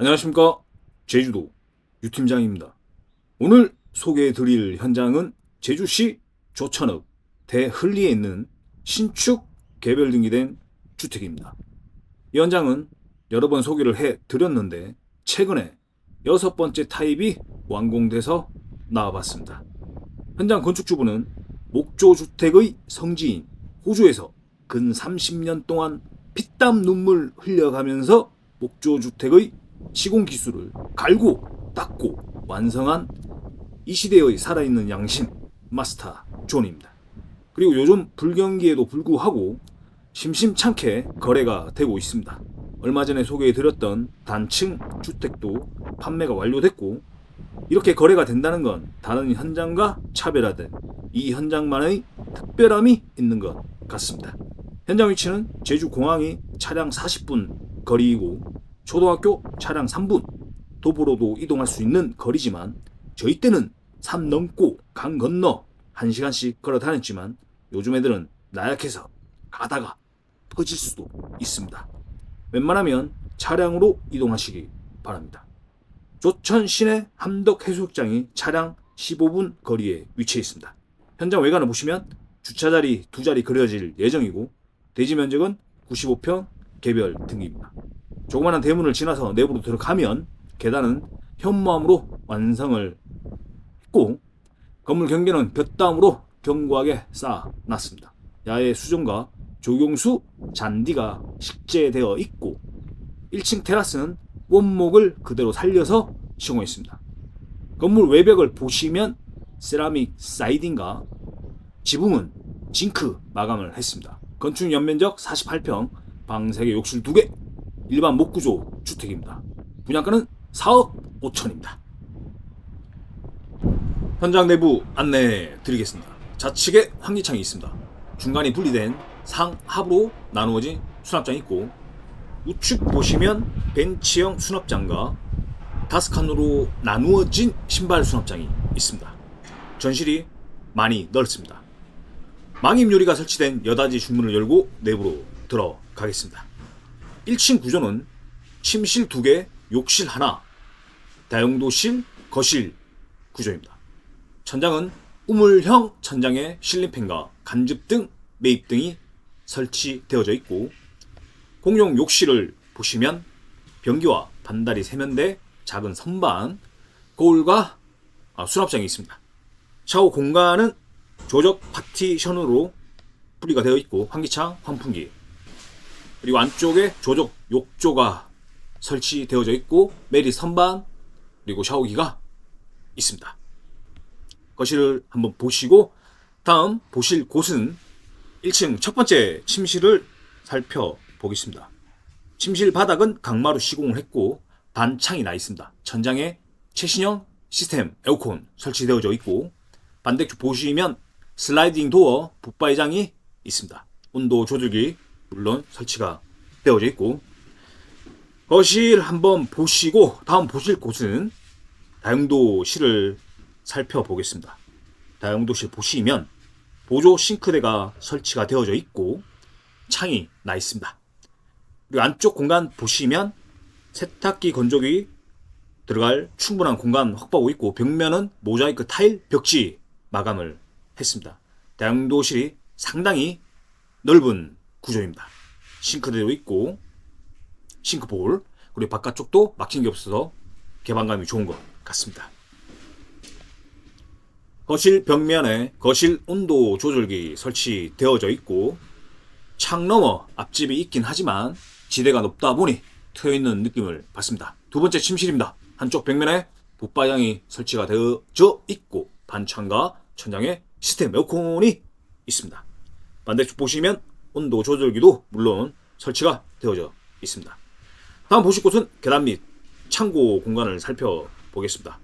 안녕하십니까. 제주도 유팀장입니다. 오늘 소개해 드릴 현장은 제주시 조천읍 대흥리에 있는 신축 개별 등기된 주택입니다. 이 현장은 여러 번 소개를 해 드렸는데 최근에 여섯 번째 타입이 완공돼서 나와봤습니다. 현장 건축주부는 목조주택의 성지인 호주에서 근 30년 동안 피땀 눈물 흘려가면서 목조주택의 시공 기술을 갈고 닦고 완성한 이 시대의 살아있는 양심 마스터 존입니다. 그리고 요즘 불경기에도 불구하고 심심찮게 거래가 되고 있습니다. 얼마 전에 소개해드렸던 단층 주택도 판매가 완료됐고 이렇게 거래가 된다는 건 다른 현장과 차별화된 이 현장만의 특별함이 있는 것 같습니다. 현장 위치는 제주 공항이 차량 40분 거리이고 초등학교 차량 3분 도보로도 이동할 수 있는 거리지만 저희 때는 산 넘고 강 건너 1시간씩 걸어 다녔지만 요즘 애들은 나약해서 가다가 퍼질 수도 있습니다. 웬만하면 차량으로 이동하시기 바랍니다. 조천 시내 함덕 해수욕장이 차량 15분 거리에 위치해 있습니다. 현장 외관을 보시면 주차 자리 두 자리 그려질 예정이고 대지 면적은 95평 개별 등기입니다. 조그마한 대문을 지나서 내부로 들어가면 계단은 현무암으로 완성을 했고 건물 경계는 볕담으로 견고하게 쌓아놨습니다. 야외 수정과 조경수 잔디가 식재되어 있고 1층 테라스는 원목을 그대로 살려서 시공했습니다. 건물 외벽을 보시면 세라믹 사이딩과 지붕은 징크 마감을 했습니다. 건축 연면적 48평, 방 3개, 욕실 2개, 일반 목구조 주택입니다. 분양가는 4억 5천입니다. 현장 내부 안내해 드리겠습니다. 좌측에 환기창이 있습니다. 중간이 분리된 상하부로 나누어진 수납장이 있고 우측 보시면 벤치형 수납장과 다섯 칸으로 나누어진 신발 수납장이 있습니다. 전실이 많이 넓습니다. 망임 요리가 설치된 여닫이 중문을 열고 내부로 들어가겠습니다. 1층 구조는 침실 2개, 욕실 하나, 다용도실, 거실 구조입니다. 천장은 우물형 천장에 실린팬과 간접 등 매입 등이 설치되어져 있고 공용 욕실을 보시면 변기와 반다리 세면대, 작은 선반, 거울과 아, 수납장이 있습니다. 샤워 공간은 조적 파티션으로 분리가 되어 있고 환기창, 환풍기 그리고 안쪽에 조적 욕조가 설치되어져 있고 메리 선반 그리고 샤워기가 있습니다. 거실을 한번 보시고 다음 보실 곳은 1층 첫 번째 침실을 살펴보겠습니다. 침실 바닥은 강마루 시공을 했고 반창이 나 있습니다. 천장에 최신형 시스템 에어컨 설치되어져 있고 반대쪽 보시면 슬라이딩 도어 붙바이장이 있습니다. 온도 조절기 물론 설치가 되어져 있고 거실 한번 보시고 다음 보실 곳은 다용도실을 살펴보겠습니다. 다용도실 보시면 보조 싱크대가 설치가 되어져 있고 창이 나 있습니다. 그리고 안쪽 공간 보시면 세탁기 건조기 들어갈 충분한 공간 확보하고 있고 벽면은 모자이크 타일 벽지 마감을 했습니다. 다용도실이 상당히 넓은 구조입니다. 싱크대도 있고 싱크볼 그리고 바깥쪽도 막힌 게 없어서 개방감이 좋은 것 같습니다. 거실 벽면에 거실 온도 조절기 설치되어져 있고 창 너머 앞집이 있긴 하지만 지대가 높다 보니 트여 있는 느낌을 받습니다. 두 번째 침실입니다. 한쪽 벽면에 붙바양이 설치가 되어져 있고 반창과 천장에 시스템 에어컨이 있습니다. 반대쪽 보시면 온도 조절기도 물론 설치가 되어져 있습니다. 다음 보실 곳은 계단 및 창고 공간을 살펴보겠습니다.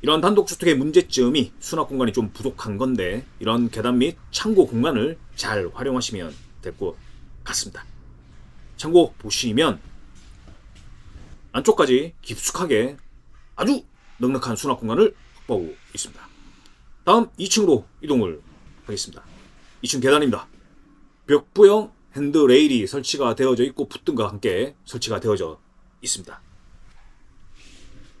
이런 단독주택의 문제점이 수납 공간이 좀 부족한 건데 이런 계단 및 창고 공간을 잘 활용하시면 될 것 같습니다. 창고 보시면 안쪽까지 깊숙하게 아주 넉넉한 수납 공간을 확보하고 있습니다. 다음 2층으로 이동을 하겠습니다. 2층 계단입니다. 벽부형 핸드레일이 설치가 되어져 있고 풋등과 함께 설치가 되어져 있습니다.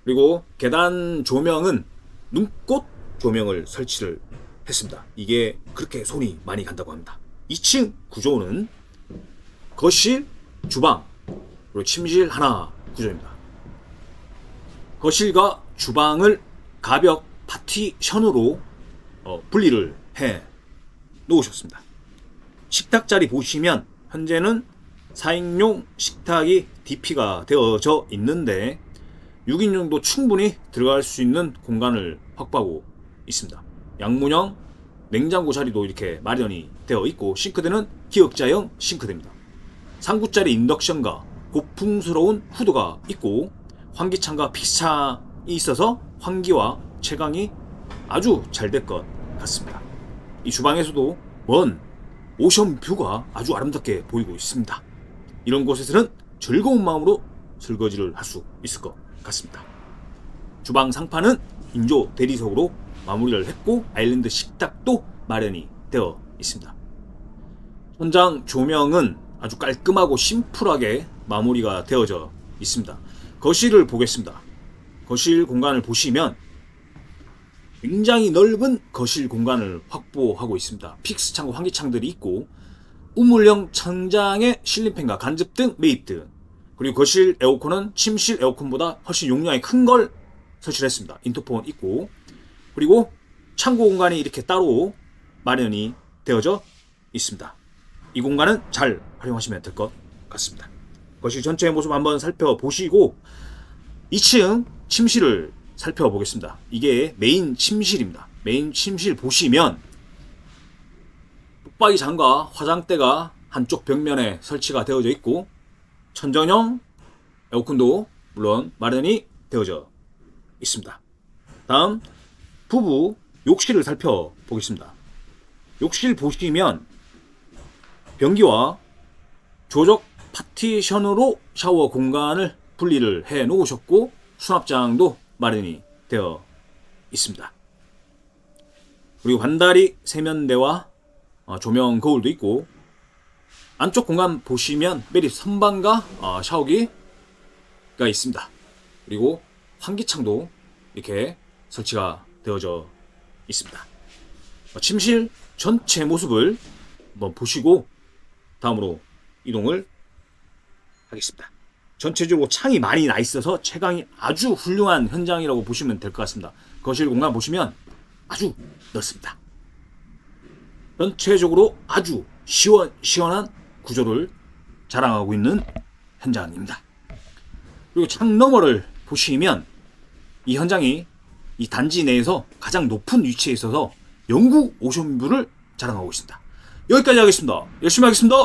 그리고 계단 조명은 눈꽃 조명을 설치를 했습니다. 이게 그렇게 손이 많이 간다고 합니다. 2층 구조는 거실, 주방, 그리고 침실 하나 구조입니다. 거실과 주방을 가벽 파티션으로 어, 분리를 해 놓으셨습니다. 식탁 자리 보시면 현재는 4인용 식탁이 DP가 되어져 있는데 6인용도 충분히 들어갈 수 있는 공간을 확보하고 있습니다. 양문형 냉장고 자리도 이렇게 마련이 되어 있고 싱크대는 기역자형 싱크대입니다. 3구짜리 인덕션과 고풍스러운 후드가 있고 환기창과 픽스창이 있어서 환기와 채광이 아주 잘 될 것 같습니다. 이 주방에서도 먼 오션 뷰가 아주 아름답게 보이고 있습니다. 이런 곳에서는 즐거운 마음으로 설거지를 할 수 있을 것 같습니다. 주방 상판은 인조 대리석으로 마무리를 했고 아일랜드 식탁도 마련이 되어 있습니다. 현장 조명은 아주 깔끔하고 심플하게 마무리가 되어져 있습니다. 거실을 보겠습니다. 거실 공간을 보시면 굉장히 넓은 거실 공간을 확보하고 있습니다. 픽스 창과 환기창들이 있고 우물형 천장에 실린팬과 간접 등 매입 등 그리고 거실 에어컨은 침실 에어컨보다 훨씬 용량이 큰 걸 설치를 했습니다. 인터폰 있고 그리고 창고 공간이 이렇게 따로 마련이 되어져 있습니다. 이 공간은 잘 활용하시면 될 것 같습니다. 거실 전체의 모습 한번 살펴보시고 2층 침실을 살펴보겠습니다. 이게 메인 침실입니다. 메인 침실 보시면 붙박이 장과 화장대가 한쪽 벽면에 설치가 되어져 있고 천정형 에어컨도 물론 마련이 되어져 있습니다. 다음 부부 욕실을 살펴보겠습니다. 욕실 보시면 변기와 조적 파티션으로 샤워 공간을 분리를 해 놓으셨고 수납장도 마련이 되어 있습니다. 그리고 반다리 세면대와 어, 조명 거울도 있고 안쪽 공간 보시면 매립 선반과 어, 샤워기가 있습니다. 그리고 환기창도 이렇게 설치가 되어져 있습니다. 어, 침실 전체 모습을 한번 보시고 다음으로 이동을 하겠습니다. 전체적으로 창이 많이 나 있어서 채광이 아주 훌륭한 현장이라고 보시면 될 것 같습니다. 거실 공간 보시면 아주 넓습니다. 전체적으로 아주 시원, 시원한 구조를 자랑하고 있는 현장입니다. 그리고 창 너머를 보시면 이 현장이 이 단지 내에서 가장 높은 위치에 있어서 영국 오션뷰를 자랑하고 있습니다. 여기까지 하겠습니다. 열심히 하겠습니다.